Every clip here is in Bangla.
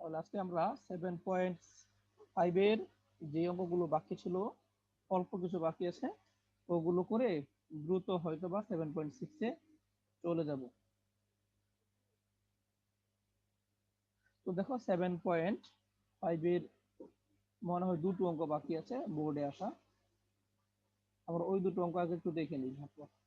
তাহলে আজকে আমরা সেভেন পয়েন্ট ফাইভের যে অঙ্কগুলো বাকি ছিল, অল্প কিছু বাকি আছে, ওগুলো করে দ্রুত হয়তো বা সেভেন পয়েন্ট সিক্সে চলে যাব। তো দেখো সেভেন পয়েন্ট ফাইভের মনে হয় দুটো অঙ্ক বাকি আছে বোর্ডে আসা। আমরা ওই দুটো অঙ্ক আগে একটু দেখে নিই ঝটপট।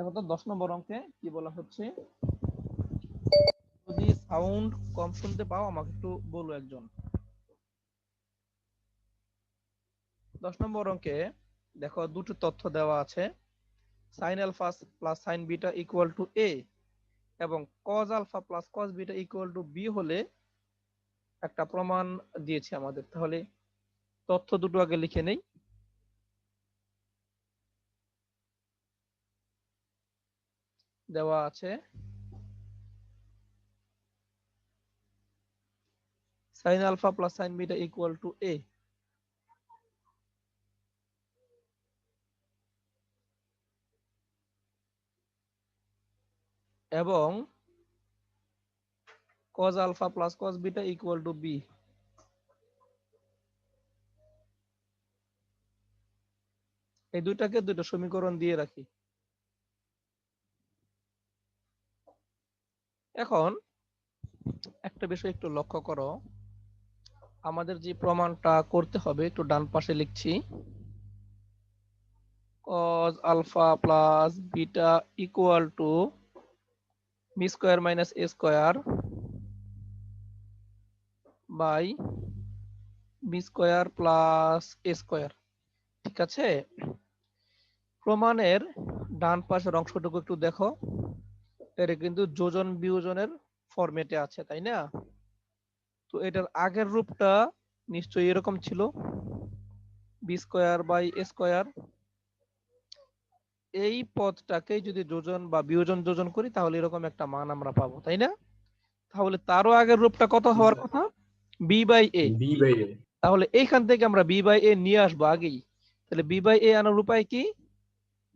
দেখো তো, দশ নম্বর অঙ্কে কি বলা হচ্ছে? যদি সাউন্ড কম শুনতে পাও, আমাকে একটু বলো একজন। দশ নম্বর অঙ্কে দেখো, দুটো তথ্য দেওয়া আছে। Sine alpha plus sine beta equal to A এবং cos alpha plus cos beta equal to B হলে একটা প্রমাণ দিয়েছে আমাদের। তাহলে তথ্য দুটো আগে লিখে নেই। দেওয়া আছে। Sine alpha plus sine beta equal to A এবং cos alpha plus cos beta equal to B এই দুইটাকে দুটো সমীকরণ দিয়ে রাখি। এখন একটা বিষয় একটু লক্ষ্য করো। আমাদের যে প্রমাণটা করতে হবে, একটু ডান পাশে লিখছি। cos alpha plus beta equal to B square minus A square by B square plus A square ঠিক আছে? প্রমাণের ডান পাশের অংশটুকু একটু দেখো। এটা কিন্তু যোজন বিয়োজনের ফরম্যাটে আছে তাই না? তো এটার আগের রূপটা নিশ্চয়ই এরকম ছিল। বি স্কোয়ার বাই স্কোয়ার এই পদটাকে যদি যোজন বা বিয়োজন যোজন করি তাহলে এরকম একটা মান আমরা পাবো তাই না? তাহলে তারও আগের রূপটা কত হওয়ার কথা? B by A B by A তাহলে এইখান থেকে আমরা বি বাই এ নিয়ে আসব আগেই। তাহলে বি বাই এ আনার উপায় কি?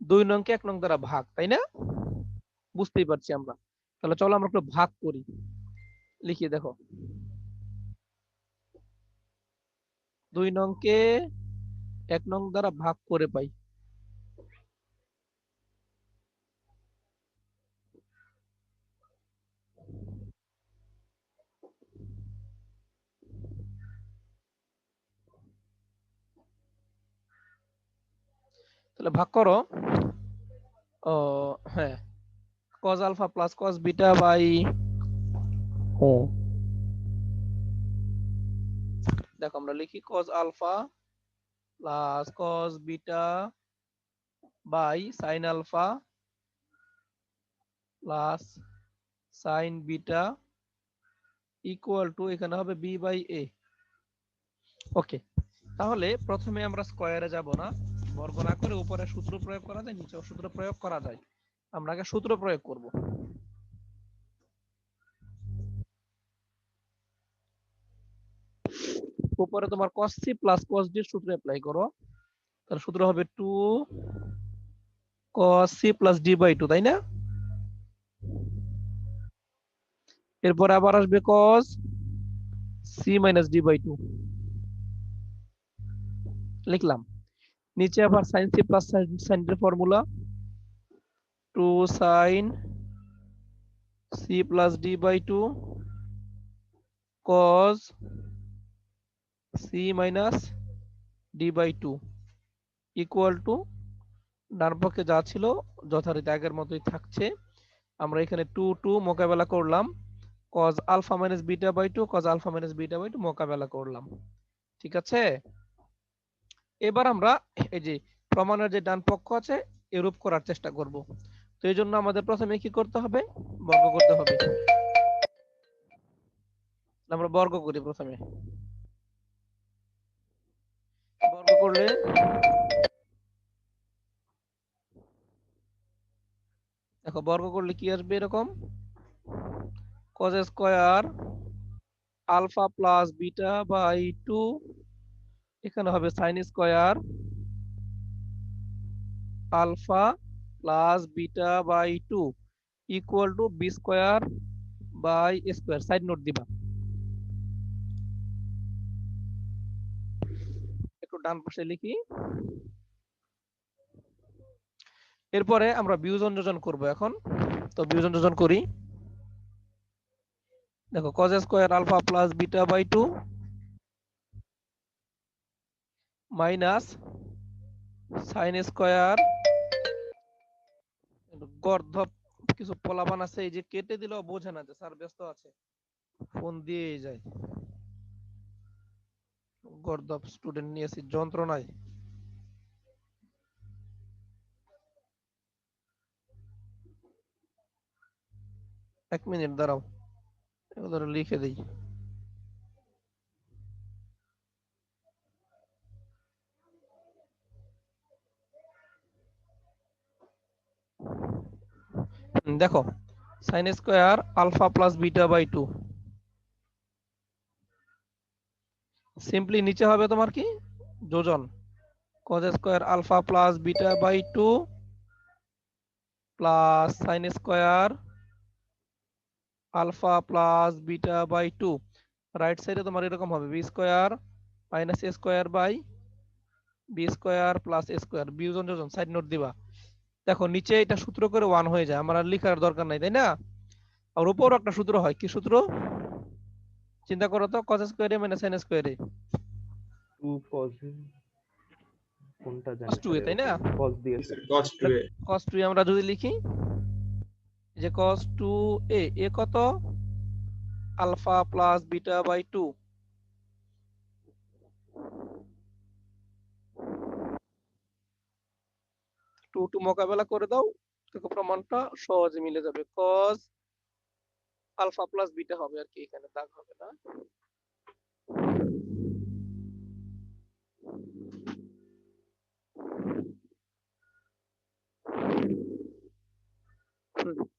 দুই নংকে এক নং দ্বারা ভাগ তাই না? বুঝতেই পারছি আমরা। তাহলে চলো আমরা একটু ভাগ করি। লিখিয়ে দেখো। দুই নংকে এক নং দ্বারা ভাগ করে পাই। তাহলে ভাগ করো। ও হ্যাঁ। Cos alpha plus cos beta by দেখো আমরা লিখি cos alpha plus cos beta by sin alpha plus sin beta equal to এখানে হবে b বাই a ওকে তাহলে প্রথমে আমরা স্কয়ারে যাব না। বর্গ না করে উপরে সূত্র প্রয়োগ করা যায় নিচে সূত্র প্রয়োগ করা যায়। আমরা আগে সূত্র প্রয়োগ করব। উপরে তোমার cos c cos d সূত্র অ্যাপ্লাই করো। তাহলে সূত্র হবে 2 cos c d বাই 2 তাই না? এরপর আবার আসবে cos c d বাই 2 লিখলাম। নিচে আবার sin c sin d formula 2 sin c plus d by 2 cos c minus d by 2 equal to ডান যা ছিল যথারীতি আগের মতোই থাকছে। আমরা এখানে 2 2 মোকাবেলা করলাম। cos alpha minus beta by 2 cos alpha minus beta by 2 মোকাবেলা করলাম। ঠিক আছে? এবার আমরা এই যে প্রমাণের যে ডান পক্ষ আছে, এরূপ করার চেষ্টা করব। তো এই জন্য আমাদের প্রথমে কি করতে হবে? বর্গ করতে হবে। আমরা বর্গ করি প্রথমে। বর্গ করলে দেখো, বর্গ করলে কি আসবে এরকম? cos square alpha plus beta by two এখানে হবে sine square alpha plus beta by two equal to B square by square side note দিবা। একটু ডান পাশে লিখি। এরপরে আমরা বিয়োজন যোজন করব এখন। তো বিয়োজন যোজন করি। দেখো, cos square alpha plus beta by two minus sine square গর্ধব কিছু পোলাপান আছে, এই যে কেটে দিলেও বোঝে না যে স্যার ব্যস্ত আছে। ফোন দিয়ে যায়। গর্ধব স্টুডেন্ট নিয়েছি যন্ত্রণায়। এক মিনিট দাঁড়াও, এগুলো লিখে দিই। দেখো sine square alpha plus beta by two simply নিচে হবে তোমার কি? যোজন। cos square alpha plus beta by two plus sine square alpha plus beta by two right সাইডে তোমার এরকম হবে B square minus A square by B square plus A square বিয়োজন যোজন সাইড নোট দিবা। দেখো নিচে এটা সূত্র করে ওয়ান হয়ে যায় আমার আর লেখার দরকার নাই তাই না? আর উপর একটা সূত্র হয় কি সূত্র? চিন্তা করো তো cos স্কোয়ারে মাইনাস sin স্কোয়ারে টু কজ কোনটা জানি Cos 2a, তাই না? কজ দিয়েছে cos 2a cos 2 আমরা যদি লিখি যে cos 2a এ কত? Alpha plus beta by two two two মোকাবেলা করে দাও দেখো প্রমাণটা সহজে মিলে যাবে। cos আলফা প্লাস বিটা হবে আর কি এখানে দাগ হবে না।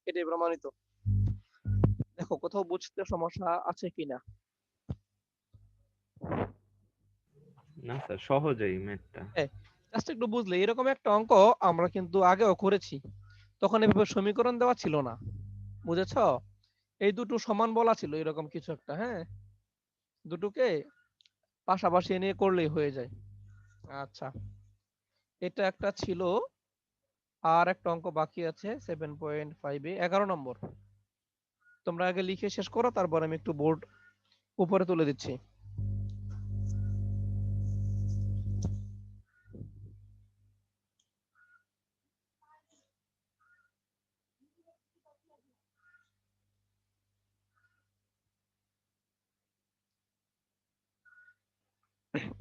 এটাই প্রমাণিত। দেখো কোথাও বুঝতে সমস্যা আছে কিনা? না স্যার সহজেই ম্যাথটা জাস্ট একটু বুঝলে, এরকম একটা অঙ্ক আমরা কিন্তু আগেও করেছি। তখন এভাবে সমীকরণ দেওয়া ছিল না, বুঝেছ? এই দুটো সমান বলা ছিল, এরকম কিছু একটা হ্যাঁ? দুটোকে পাশাপাশি নিয়ে করলেই হয়ে যায়। আচ্ছা এটা একটা ছিল, আর একটা অঙ্ক বাকি আছে সেভেন পয়েন্ট ফাইভে এগারো নম্বর। তোমরা আগে লিখে শেষ করো, তারপর আমি একটু বোর্ড উপরে তুলে দিচ্ছি।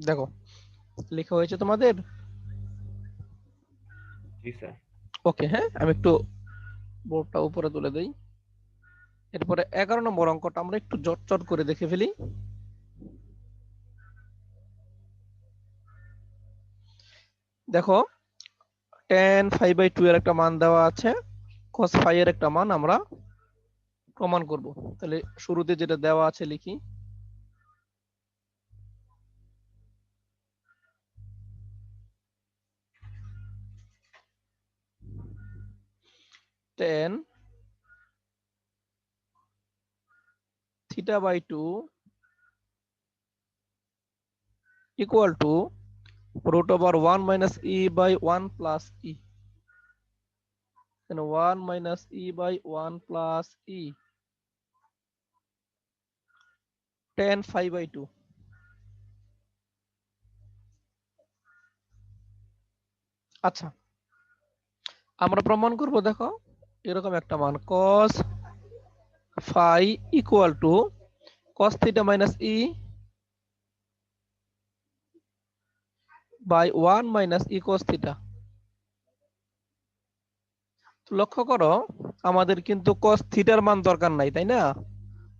দেখো লেখা হয়েছে তোমাদের? জি স্যার। ওকে হ্যাঁ আমি একটু বোর্ডটা উপরে তুলে দেই। এরপরে এগারো নম্বর অঙ্কটা আমরা একটু জটচট করে দেখে ফেলি। দেখো টেন ফাইভ বাই টু এর একটা মান দেওয়া আছে cos ফাইভ এর একটা মান আমরা প্রমাণ করব। তাহলে শুরুতে যেটা দেওয়া আছে লিখি। Tan theta by 2 equal to root over 1 minus e by 1 plus e then 1 minus e by 1 plus e tan 5 by 2 আচ্ছা আমরা প্রমাণ করব দেখো এরকম একটা মান phi equal to cos theta minus e by 1 minus e cos theta তো লক্ষ্য করো, আমাদের কিন্তু cos থিটার মান দরকার নাই, তাই না?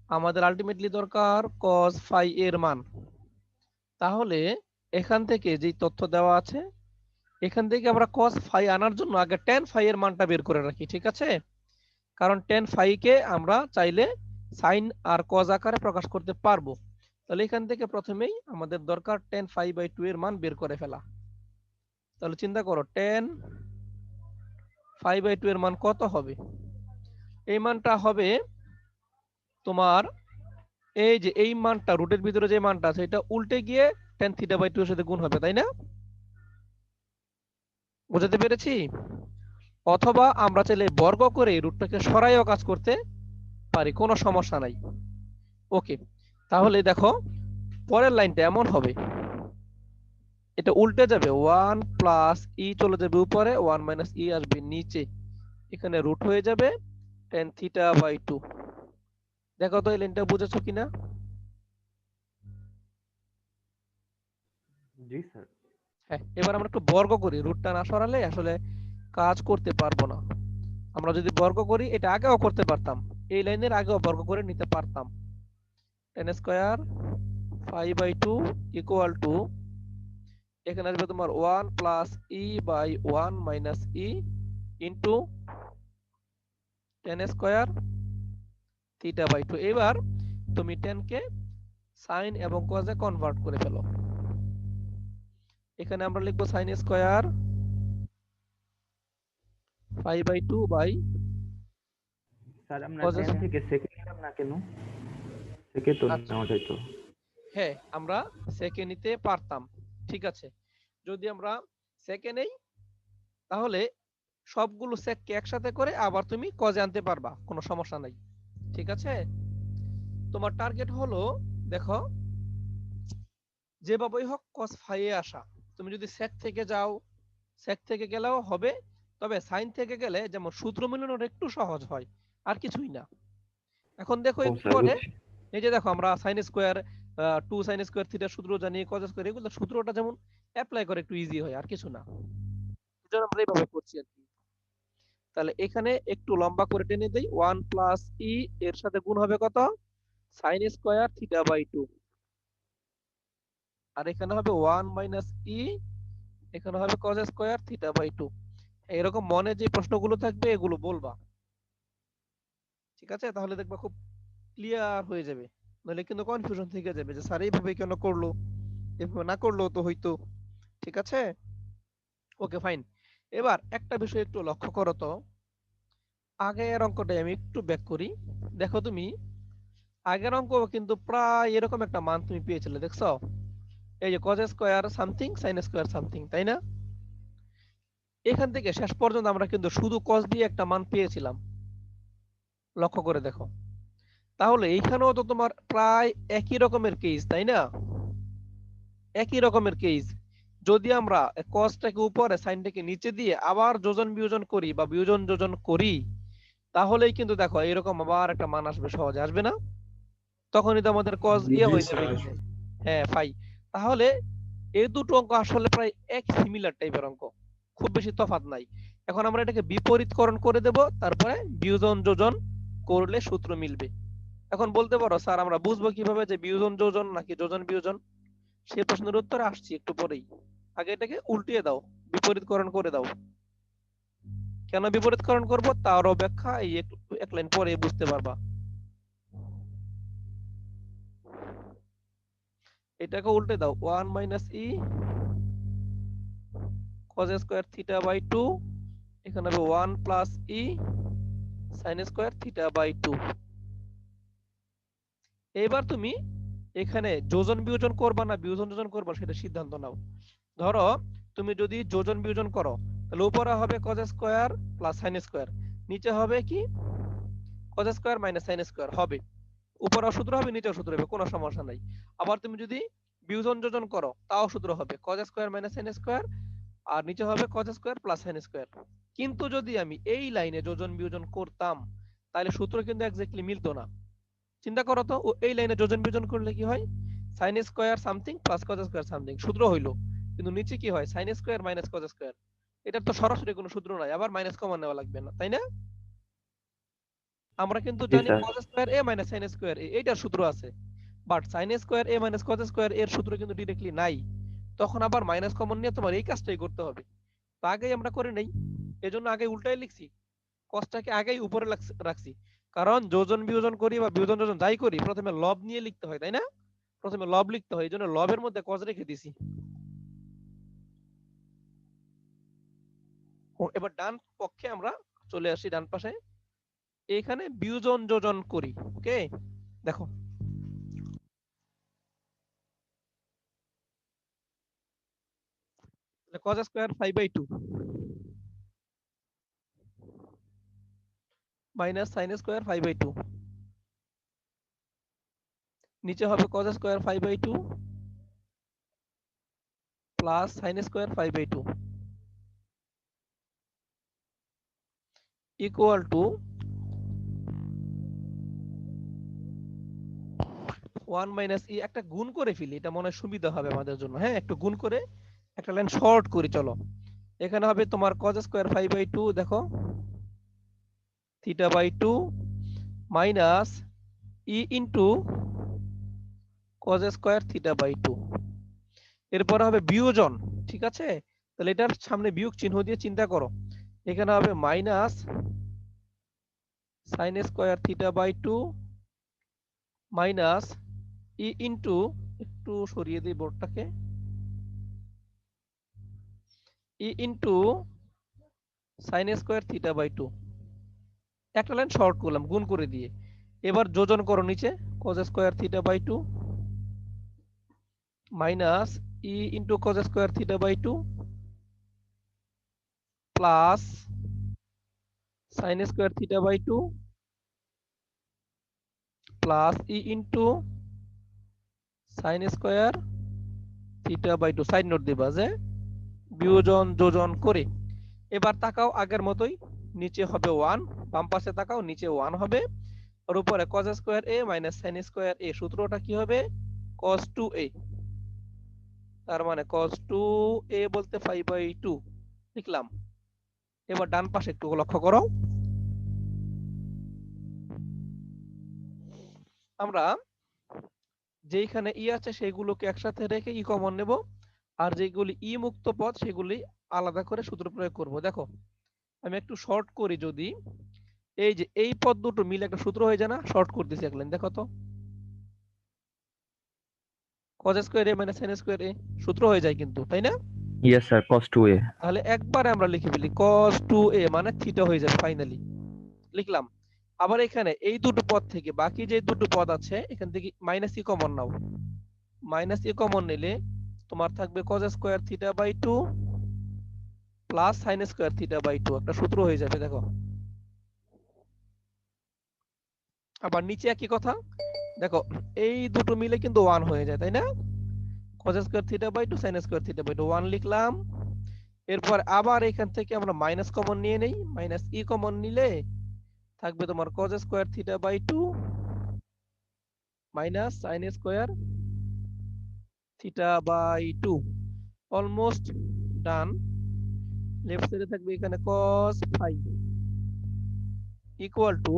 আমাদের আলটিমেটলি দরকার cos phi এর মান। তাহলে এখান থেকে যে তথ্য দেওয়া আছে এখান থেকে আমরা cos phi আনার জন্য আগে tan phi এর মানটা বের করে রাখি, ঠিক আছে? কারণ টেন কে আমরা চাইলে সাইন আর কজ আকারে প্রকাশ করতে পারব। তাহলে এখান থেকে প্রথমেই আমাদের দরকার টেন ফাইভ বাই টু এর মান বের করে ফেলা। তাহলে চিন্তা করো টেন ফাইভ বাই টু এর মান কত হবে? এই মানটা হবে তোমার এই যে এই মানটা রুটের ভিতরে যে মানটা আছে, এটা উল্টে গিয়ে টেন থিটা বাই টু এর সাথে গুণ হবে, তাই না? বুঝাতে পেরেছি? অথবা আমরা চাইলে বর্গ করে রুটটাকে সরাইও কাজ করতে পারি, কোনো সমস্যা নাই। ওকে, তাহলে দেখো, পরের লাইনটা এমন হবে। এটা উল্টে যাবে, ওয়ান প্লাস ই চলে যাবে উপরে, ওয়ান মাইনাস ই আসবে নিচে। এখানে রুট হয়ে যাবে টেন থিটা বাই টু দেখো তো এই লাইনটা বুঝেছ কিনা? জি, স্যার। হ্যাঁ এবার আমরা একটু বর্গ করি। রুটটা না সরালে আসলে কাজ করতে পারব না। আমরা যদি বর্গ করি, এটা আগেও করতে পারতাম। এই লাইনের আগেও বর্গ করে নিতে পারতাম। Tan square five by two equal to এখানে আসবে তোমার one plus E by one minus E into tan square theta by two এবার তুমি টেন কে সাইন এবং কজে কনভার্ট করে ফেলো। এখানে আমরা লিখব sine square five by two by sir আমরা Cos টেন আছে? থেকে সেকে নিলাম না কেন সেকে তো। তো হ্যাঁ আমরা সেকে নিতে পারতাম ঠিক আছে যদি আমরা সেকে নেই তাহলে সবগুলো সেককে একসাথে করে আবার তুমি কজে আনতে পারবা কোনো সমস্যা নাই ঠিক আছে তোমার টার্গেট হলো দেখো যেভাবেই হোক কস ফাইয়ে আসা তুমি যদি সেক থেকে যাও সেক থেকে গেলেও হবে তবে সাইন থেকে গেলে যেমন সূত্র মিলানোর একটু সহজ হয় আর কিছুই না। এখন দেখো একটু পরে এই যে দেখো আমরা sine square to sine square থিটার সূত্র জানি কজ স্কোয়ার এগুলো সূত্রটা যেমন অ্যাপ্লাই করে একটু ইজি হয় আর কিছু না। এজন্য আমরা এইভাবে করছি আর কি। তাহলে এখানে একটু লম্বা করে টেনে দেই ওয়ান প্লাস ই এর সাথে গুণ হবে কত? Sine square theta by two আর এখানে হবে ওয়ান মাইনাস ই এখানে হবে cos square theta by two এরকম মনে যে প্রশ্নগুলো থাকবে, এগুলো বলবা। ঠিক আছে? তাহলে দেখবা খুব ক্লিয়ার হয়ে যাবে। নাহলে কিন্তু কনফিউশন থেকে যাবে যে, স্যার, এইভাবে কেন করল? এভাবে না করলেও তো হইতো। ঠিক আছে? ওকে ফাইন এবার একটা বিষয় একটু লক্ষ্য করো তো। আগের অঙ্কটা আমি একটু ব্যাক করি। দেখো তুমি, আগের অঙ্ক কিন্তু প্রায় এরকম একটা মান তুমি পেয়েছিলে, দেখছ? এই যে cos square something sin square something তাই না? এখান থেকে শেষ পর্যন্ত আমরা কিন্তু শুধু cos দিয়ে একটা মান পেয়েছিলাম। লক্ষ্য করে দেখো। তাহলে এইখানেও তো তোমার প্রায় একই রকমের কেস তাই না? একই রকমের কেস যদি আমরা কসটাকে উপরে সাইনটাকে নিচে দিয়ে আবার যোজন বিয়োজন করি বা বিয়োজন যোজন করি তাহলেই কিন্তু দেখো এরকম আবার একটা মান আসবে সহজে আসবে না। তখনই তো আমাদের কস জি, ইয়ে জি, হয়ে যাবে হ্যাঁ পাই তাহলে এই দুটো অঙ্ক আসলে প্রায় এক সিমিলার টাইপের অঙ্ক। খুব বেশি তফাৎ নাই। এখন আমরা এটাকে বিপরীতকরণ করে দেব, তারপরে বিয়োজন যোজন করলে সূত্র মিলবে। এখন বলতে পারো, স্যার, আমরা বুঝব কীভাবে যে বিয়োজন যোজন নাকি যোজন বিয়োজন? সেই প্রশ্নের উত্তরে আসছি একটু পরেই। আগে এটাকে উল্টিয়ে দাও, বিপরীতকরণ করে দাও। কেন বিপরীতকরণ করব? তারও ব্যাখ্যা এই এক লাইন পরে বুঝতে পারবা। এটাকে উল্টে দাও। One minus E cos square theta by two এখানে হবে one plus E sine square theta by two এবার তুমি এখানে যোজন বিয়োজন করবা না, বিয়োজন যোজন করবা সেটা সিদ্ধান্ত নাও। ধরো তুমি যদি যোজন বিয়োজন করো, তাহলে উপরে হবে cos square plus sine square নিচে হবে কি? cos square minus sine square হবে। উপরেও সূত্র হবে নিচেও সূত্র হবে, কোনো সমস্যা নাই। আবার তুমি যদি বিয়োজন যোজন করো, তাও সূত্র হবে, cos square minus sine square আর নিচে হবে cos square plus sine square কিন্তু যদি আমি এই লাইনে যোজন বিয়োজন করতাম, তাহলে সূত্র কিন্তু এক্স্যাক্টলি মিলতো না। চিন্তা করো তো এই লাইনে যোজন বিয়োজন করলে কি হয়? Sine square something plus cos square something সূত্র হইল। কিন্তু নিচে কি হয়? Sine square minus cos square এটার তো সরাসরি কোনো সূত্র নাই, আবার মাইনাস কমন নেওয়া লাগবে না, তাই না? আমরা কিন্তু জানি cos square a minus sin square a এইটার সূত্র আছে। But sin square a minus cos square এর সূত্র কিন্তু ডিরেক্টলি নাই। তখন আবার মাইনাস কমন নিয়ে তোমার এই কাজটাই করতে হবে। তো আগেই আমরা করে নেই। এজন্য আগে উল্টাই লিখছি। কসটাকে আগেই উপরে রাখছি। কারণ যোজন বিয়োজন করি বা বিয়োজন যোজন যাই করি প্রথমে লব নিয়ে লিখতে হয় তাই না? প্রথমে লব লিখতে হয় এজন্য লবের মধ্যে কস রেখে দিছি। এবার ডান পক্ষে আমরা চলে আসি ডান পাশে। এখানে বিয়োজন যোজন করি ওকে দেখো। cos square 5 by 2 minus sin square 5 by 2 নিচে হবে cos square 5 by 2 plus sin square 5 by 2 equal to 1 minus E একটা গুণ করে ফেলি, এটা মনে হয় সুবিধা হবে আমাদের জন্য। হ্যাঁ একটু গুণ করে একটা লাইন শর্ট করি, চলো। এখানে হবে তোমার cos স্কয়ার 5 বাই 2 দেখো। Theta by two minus E into cos square theta by two এরপর হবে বিয়োজন, ঠিক আছে? তাহলে এটার সামনে বিয়োগ চিহ্ন দিয়ে চিন্তা করো। এখানে হবে minus sin square theta by two minus into একটু সরিয়ে দিই বোর্ডটাকে। E into sine square theta by two একটা লাইন শর্ট করলাম, গুণ করে দিয়ে। এবার যোজন করো নিচে, cos square theta by two minus E into cos square theta by two plus sine square theta by two plus E into sine square theta by two side note দিবা যে বিয়োজন যোজন করে। এবার তাকাও আগের মতোই, নিচে হবে ওয়ান বাম পাশে তাকাও, নিচে ওয়ান হবে। আর উপরে cos square A minus sin square A সূত্রটা কি হবে? cos 2a তার মানে cos 2a বলতে 5 বাই 2 লিখলাম। এবার ডান পাশে একটু লক্ষ্য করো। আমরা যেইখানে ই আছে সেগুলোকে একসাথে রেখে ই কমন নেব। আর যেগুলি ই মুক্ত পদ সেগুলি আলাদা করে সূত্র প্রয়োগ করব। দেখো আমি একটু শর্ট করি যদি। এই যে এই পদ দুটো মিলে একটা সূত্র হয়ে যায় না? শর্ট করতেছি এক লাইন দেখো তো। cos square A minus sin square A সূত্র হয়ে যায় কিন্তু তাই না? ইয়েস স্যার cos 2a তাহলে একবারে আমরা লিখে ফেলি cos 2a মানে থিটা হয়ে যাবে ফাইনালি লিখলাম? আবার এখানে এই দুটো পদ থেকে বাকি যে দুটো পদ আছে, এখান থেকে মাইনাস ই কমন নাও। মাইনাস ই কমন নিলে তোমার থাকবে cos square theta by 2 plus sin square theta by 2 একটা সূত্র হয়ে যাবে, দেখো। আবার নিচে একই কথা, দেখো, এই দুটো মিলে কিন্তু 1 হয়ে যায়, তাই না? cos square theta by 2 sin square theta by 2 1 লিখলাম। এরপর আবার এখান থেকে আমরা মাইনাস কমন নিয়ে নেই। মাইনাস ই কমন নিলে থাকবে তোমার cos square theta by 2 minus sin square theta by 2 almost done left সাইডে থাকবে এখানে cos 5 ইকুয়াল টু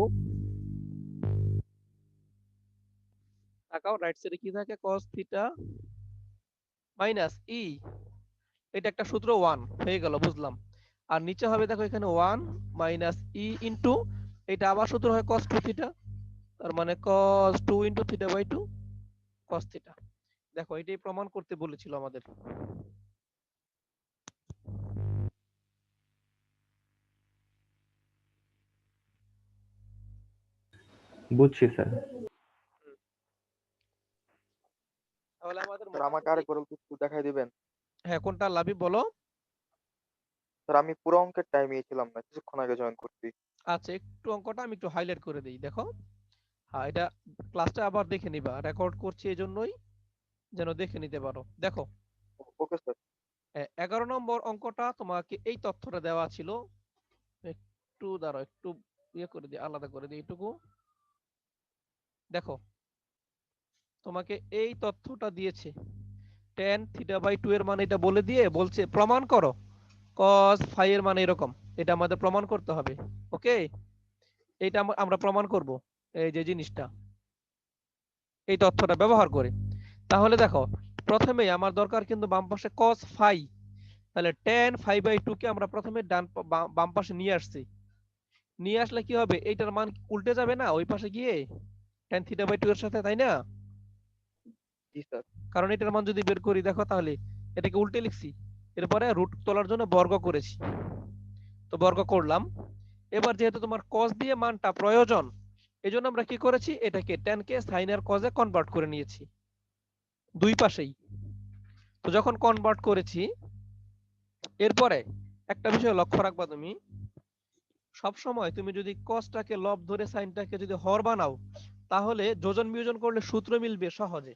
তাকাও রাইট সাইডে কি থাকে? cos থিটা মাইনাস ই এটা একটা সূত্র 1 হয়ে গেল, বুঝলাম। আর নিচে হবে, দেখো এখানে 1 মাইনাস ই ইনটু এটা আবার সূত্র হয় cos 2 থিটা তার মানে cos 2 into theta by 2 cos theta দেখো এটাই প্রমাণ করতে বলেছিল আমাদের। বুঝছি স্যার। তাহলে আমাদের আমাকে আরেকবার একটু দেখাই দিবেন? হ্যাঁ কোনটা লাভি বলো। স্যার আমি পুরো অঙ্কের টাইম নিয়েছিলাম না কিছুক্ষণ আগে জয়েন করছি। আচ্ছা একটু অঙ্কটা আমি একটু হাইলাইট করে দিই দেখো। হ্যাঁ এটা ক্লাসটা আবার দেখে নিবা রেকর্ড করছি এই জন্যই যেন দেখে নিতে পারো। দেখো। ওকে স্যার এগারো নম্বর অঙ্কটা তোমাকে এই তথ্যটা দেওয়া ছিল। একটু দাঁড়াও একটু ইয়ে করে দিই আলাদা করে দিই এইটুকু। দেখো তোমাকে এই তথ্যটা দিয়েছে। টেন থিটা বাই টু এর মান এটা বলে দিয়ে বলছে প্রমাণ করো। Cos ফাই এর মান এরকম। এটা আমাদের প্রমাণ করতে হবে ওকে? এটা আমরা প্রমাণ করব এই যে জিনিসটা। এই তথ্যটা ব্যবহার করে। তাহলে দেখো প্রথমে আমার দরকার কিন্তু বাম পাশে cos ফাই তাহলে tan ফাই বাই টু কে আমরা প্রথমে ডান বাম পাশে নিয়ে আসছি। নিয়ে আসলে কি হবে? এইটার মান উল্টে যাবে না? ওই পাশে গিয়ে? tan থিটা বাই টু এর সাথে তাই না? জি স্যার। কারণ এটার মান যদি বের করি দেখো তাহলে এটাকে উল্টে লিখছি। এরপরে রুট তোলার জন্য বর্গ করেছি। তো বর্গ করলাম। এবার যেহেতু তোমার cos দিয়ে মানটা প্রয়োজন এই জন্য আমরা কি করেছি? এটাকে tan কে cos এ কনভার্ট করে নিয়েছি। দুই পাশেই। তো যখন কনভার্ট করেছি, এরপরে একটা বিষয় লক্ষ্য রাখবা তুমি। সব সময় তুমি যদি কসটাকে লব ধরে সাইনটাকে যদি হর বানাও, তাহলে যোজন বিয়োজন করলে সূত্র মিলবে সহজে।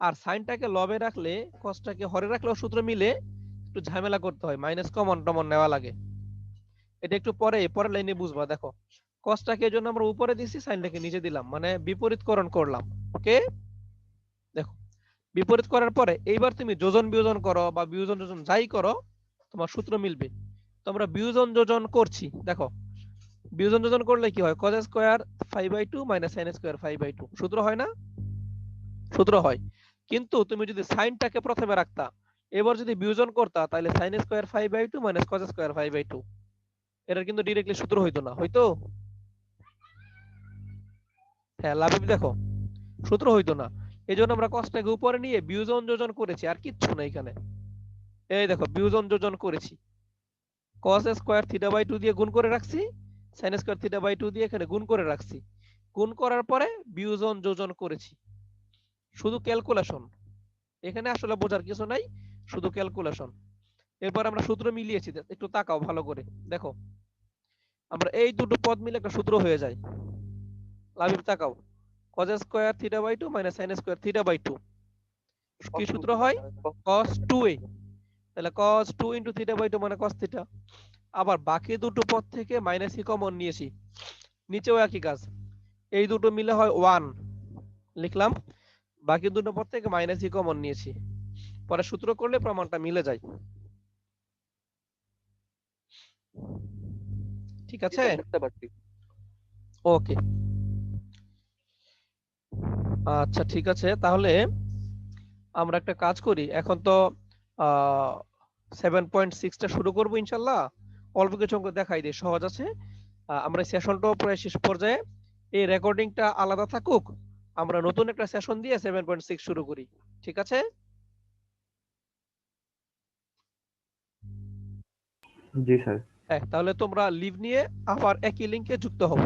আর সাইনটাকে লবে রাখলে কসটাকে হরে রাখলেও সূত্র মিলে একটু ঝামেলা করতে হয় মাইনাস কমন টমন নেওয়া লাগে। এটা একটু পরে, পরের লাইনে বুঝবা, দেখো। কসটাকে এই জন্য আমরা উপরে দিছি, সাইনটাকে নিচে দিলাম মানে বিপরীতকরণ করলাম ওকে দেখো, বিপরীত করার পরে এইবার তুমি যোজন বিয়োজন করো বা বিয়োজন যোজন যাই করো, তোমার সূত্র মিলবে। তো আমরা বিয়োজন যোজন করছি, দেখো। বিয়োজন যোজন করলে কি হয়? cos square 5 by 2 minus sin square 5 by 2 সূত্র হয় না? সূত্র হয়। কিন্তু তুমি যদি সাইনটাকে প্রথমে রাখতা, এবার যদি বিয়োজন করতা তাহলে sin square five by two minus cos square five by two এটার কিন্তু ডিরেক্টলি সূত্র হইতো না হয়তো হ্যাঁ লাভিব দেখো। সূত্র হইতো না। এই জন্য আমরা কসটাকে উপরে নিয়ে বিয়োজন যোজন করেছি, আর কিচ্ছু না এখানে। এই দেখো, বিয়োজন যোজন করেছি। cos square theta by two দিয়ে গুণ করে রাখছি, sin square theta by two দিয়ে এখানে গুণ করে রাখছি। গুণ করার পরে বিয়োজন যোজন করেছি। শুধু ক্যালকুলেশন এখানে আসলে বোঝার কিছু নাই শুধু ক্যালকুলেশন এরপর আমরা সূত্র মিলিয়েছি একটু তাকাও ভালো করে দেখো। আমরা এই দুটো পদ মিলে একটা সূত্র হয়ে যায়। লাভিব তাকাও। cos square theta by 2 minus sin square theta by 2 কি সূত্র হয়? cos 2a তাহলে cos 2 ইনটু থিটা বাই 2 মানে cos থিটা আবার বাকি দুটো পদ থেকে মাইনাস ই কমন নিয়েছি? নিচেও একই কাজ। এই দুটো মিলে হয় 1 লিখলাম। বাকি দুটো পদ থেকে মাইনাস ই কমন নিয়েছি। পরে সূত্র করলে প্রমাণটা মিলে যায়। ঠিক আছে? ওকে আচ্ছা ঠিক আছে। তাহলে আমরা একটা কাজ করি। এখন তো সেভেন পয়েন্ট সিক্সটা শুরু করব ইনশাল্লাহ। অল্প কিছু অঙ্ক দেখাই দিই সহজ আছে। আমরা সেশনটাও প্রায় শেষ পর্যায়ে। এই রেকর্ডিংটা আলাদা থাকুক আমরা নতুন একটা সেশন দিয়ে সেভেন পয়েন্ট সিক্স শুরু করি ঠিক আছে? জি স্যার। হ্যাঁ তাহলে তোমরা লিভ নিয়ে আবার একই লিংকে যুক্ত হও।